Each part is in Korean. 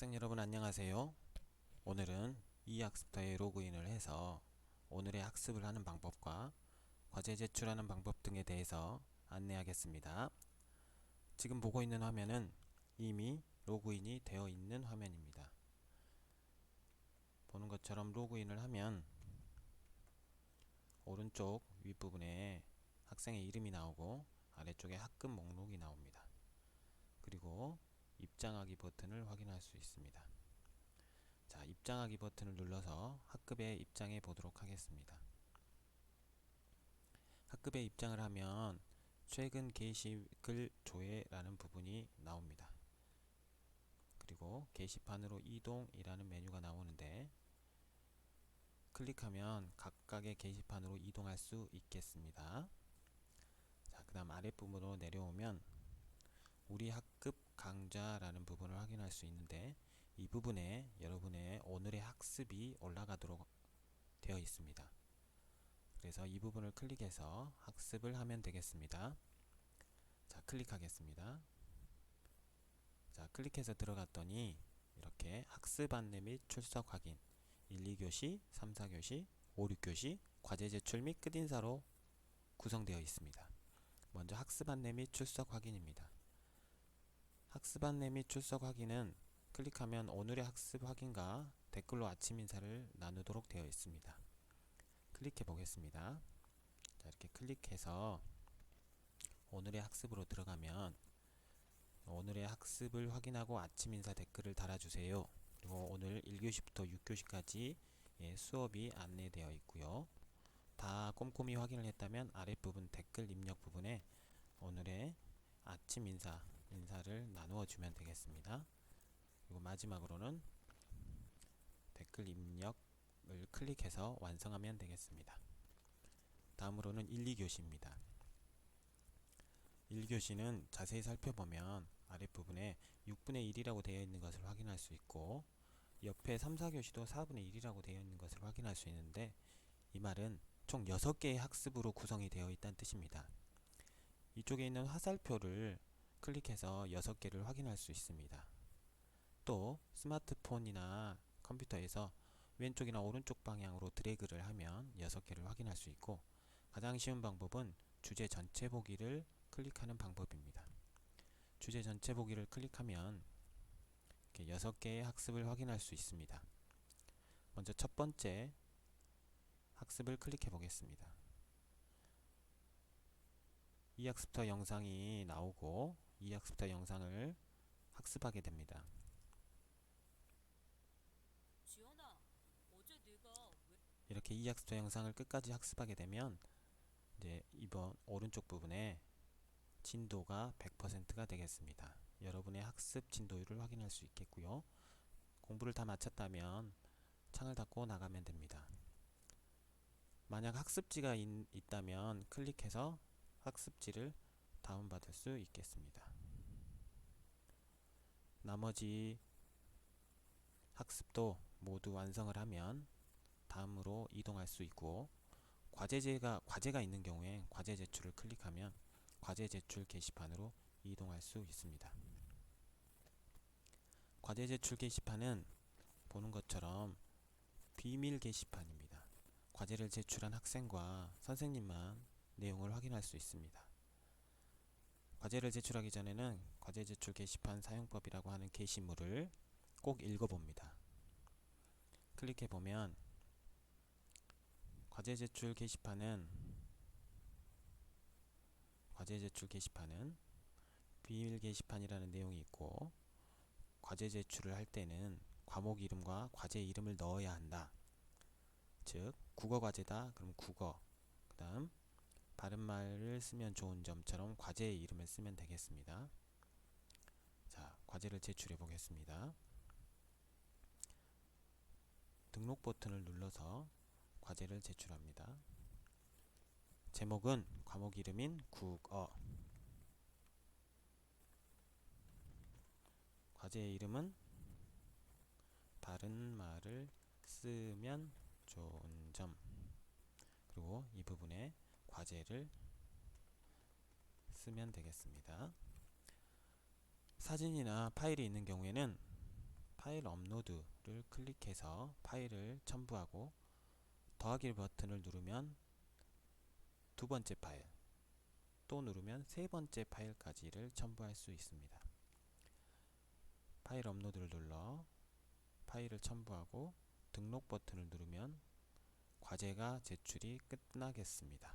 학생 여러분 안녕하세요. 오늘은 이 학습터에 로그인을 해서 오늘의 학습을 하는 방법과 과제 제출하는 방법 등에 대해서 안내하겠습니다. 지금 보고 있는 화면은 이미 로그인이 되어 있는 화면입니다. 보는 것처럼 로그인을 하면 오른쪽 윗부분에 학생의 이름이 나오고 아래쪽에 학급 목록이 나옵니다. 그리고 입장하기 버튼을 확인할 수 있습니다. 자, 입장하기 버튼을 눌러서 학급에 입장해 보도록 하겠습니다. 학급에 입장을 하면 최근 게시글 조회라는 부분이 나옵니다. 그리고 게시판으로 이동이라는 메뉴가 나오는데 클릭하면 각각의 게시판으로 이동할 수 있겠습니다. 자, 그 다음 아랫부분으로 내려오면 우리 학급 강좌라는 부분을 확인할 수 있는데 이 부분에 여러분의 오늘의 학습이 올라가도록 되어 있습니다. 그래서 이 부분을 클릭해서 학습을 하면 되겠습니다. 자, 클릭하겠습니다. 자, 클릭해서 들어갔더니 이렇게 학습 안내 및 출석 확인 1, 2교시, 3, 4교시, 5, 6교시 과제 제출 및 끝인사로 구성되어 있습니다. 먼저 학습 안내 및 출석 확인입니다. 학습 안내 및 출석 확인은 클릭하면 오늘의 학습 확인과 댓글로 아침 인사를 나누도록 되어 있습니다. 클릭해 보겠습니다. 자, 이렇게 클릭해서 오늘의 학습으로 들어가면 오늘의 학습을 확인하고 아침 인사 댓글을 달아주세요. 그리고 오늘 1교시부터 6교시까지 예, 수업이 안내되어 있고요. 다 꼼꼼히 확인을 했다면 아랫부분 댓글 입력 부분에 오늘의 아침 인사 인사를 나누어 주면 되겠습니다. 그리고 마지막으로는 댓글 입력을 클릭해서 완성하면 되겠습니다. 다음으로는 1, 2교시입니다. 1교시는 자세히 살펴보면 아랫부분에 6분의 1이라고 되어 있는 것을 확인할 수 있고 옆에 3, 4교시도 4분의 1이라고 되어 있는 것을 확인할 수 있는데 이 말은 총 6개의 학습으로 구성이 되어 있다는 뜻입니다. 이쪽에 있는 화살표를 클릭해서 6개를 확인할 수 있습니다. 또 스마트폰이나 컴퓨터에서 왼쪽이나 오른쪽 방향으로 드래그를 하면 6개를 확인할 수 있고 가장 쉬운 방법은 주제 전체 보기를 클릭하는 방법입니다. 주제 전체 보기를 클릭하면 이렇게 6개의 학습을 확인할 수 있습니다. 먼저 첫 번째 학습을 클릭해 보겠습니다. 이 학습터 영상이 나오고 이 학습터 영상을 학습하게 됩니다. 이렇게 이 학습터 영상을 끝까지 학습하게 되면 이제 이번 오른쪽 부분에 진도가 100%가 되겠습니다. 여러분의 학습 진도율을 확인할 수 있겠고요. 공부를 다 마쳤다면 창을 닫고 나가면 됩니다. 만약 학습지가 있, 있다면 클릭해서 학습지를 다운받을 수 있겠습니다. 나머지 학습도 모두 완성을 하면 다음으로 이동할 수 있고 과제제가 과제가 있는 경우에 과제 제출을 클릭하면 과제 제출 게시판으로 이동할 수 있습니다. 과제 제출 게시판은 보는 것처럼 비밀 게시판입니다. 과제를 제출한 학생과 선생님만 내용을 확인할 수 있습니다. 과제를 제출하기 전에는 과제 제출 게시판 사용법이라고 하는 게시물을 꼭 읽어봅니다. 클릭해 보면 과제 제출 게시판은 과제 제출 게시판은 비밀 게시판이라는 내용이 있고 과제 제출을 할 때는 과목 이름과 과제 이름을 넣어야 한다. 즉 국어 과제다. 그럼 국어. 그다음 바른말을 쓰면 좋은 점처럼 과제의 이름을 쓰면 되겠습니다. 자, 과제를 제출해 보겠습니다. 등록 버튼을 눌러서 과제를 제출합니다. 제목은 과목 이름인 국어. 과제의 이름은 바른 말을 쓰면 좋은 점. 그리고 이 부분에 과제를 쓰면 되겠습니다. 사진이나 파일이 있는 경우에는 파일 업로드를 클릭해서 파일을 첨부하고 더하기 버튼을 누르면 두 번째 파일 또 누르면 세 번째 파일까지를 첨부할 수 있습니다. 파일 업로드를 눌러 파일을 첨부하고 등록 버튼을 누르면 과제가 제출이 끝나겠습니다.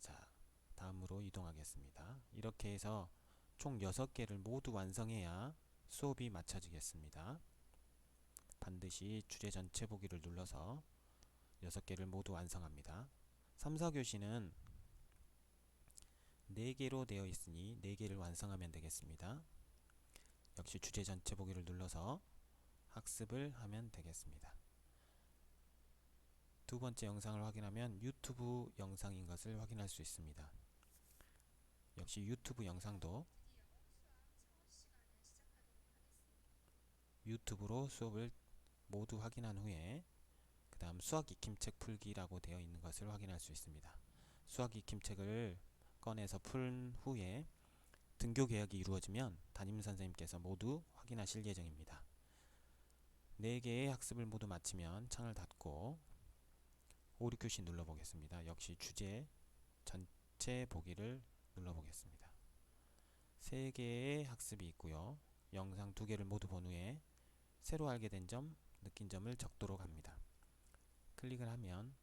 자, 다음으로 이동하겠습니다. 이렇게 해서 총 6개를 모두 완성해야 수업이 마쳐지겠습니다. 반드시 주제 전체 보기를 눌러서 6개를 모두 완성합니다. 3, 4교시는 4개로 되어 있으니 4개를 완성하면 되겠습니다. 역시 주제 전체 보기를 눌러서 학습을 하면 되겠습니다. 두 번째 영상을 확인하면 유튜브 영상인 것을 확인할 수 있습니다. 역시 유튜브 영상도 유튜브로 수업을 모두 확인한 후에 그 다음 수학 익힘책 풀기라고 되어 있는 것을 확인할 수 있습니다. 수학 익힘책을 꺼내서 푼 후에 등교 계약이 이루어지면 담임 선생님께서 모두 확인하실 예정입니다. 4개의 학습을 모두 마치면 창을 닫고 5, 6교시 눌러보겠습니다. 역시 주제 전체 보기를 눌러보겠습니다. 3개의 학습이 있고요. 영상 2개를 모두 본 후에 새로 알게 된 점, 느낀 점을 적도록 합니다. 클릭을 하면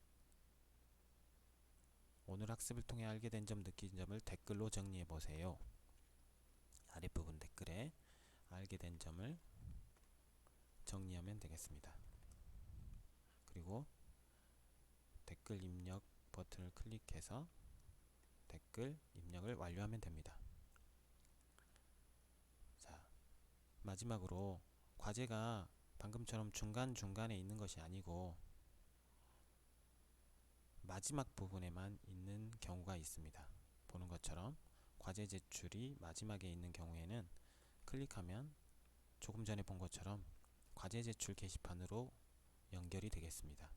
오늘 학습을 통해 알게 된 점, 느낀 점을 댓글로 정리해 보세요. 아랫부분 댓글에 알게 된 점을 정리하면 되겠습니다. 그리고 댓글 입력 버튼을 클릭해서 댓글 입력을 완료하면 됩니다. 자, 마지막으로 과제가 방금처럼 중간중간에 있는 것이 아니고 마지막 부분에만 있는 경우가 있습니다. 보는 것처럼 과제 제출이 마지막에 있는 경우에는 클릭하면 조금 전에 본 것처럼 과제 제출 게시판으로 연결이 되겠습니다.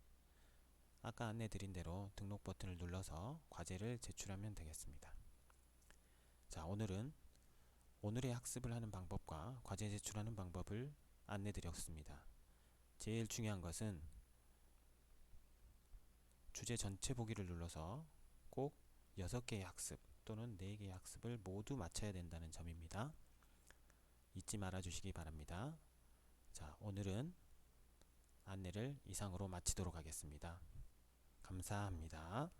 아까 안내 드린 대로 등록 버튼을 눌러서 과제를 제출하면 되겠습니다. 자, 오늘은 오늘의 학습을 하는 방법과 과제 제출하는 방법을 안내 드렸습니다. 제일 중요한 것은 주제 전체 보기를 눌러서 꼭 6개의 학습 또는 4개의 학습을 모두 마쳐야 된다는 점입니다. 잊지 말아 주시기 바랍니다. 자, 오늘은 안내를 이상으로 마치도록 하겠습니다. 감사합니다.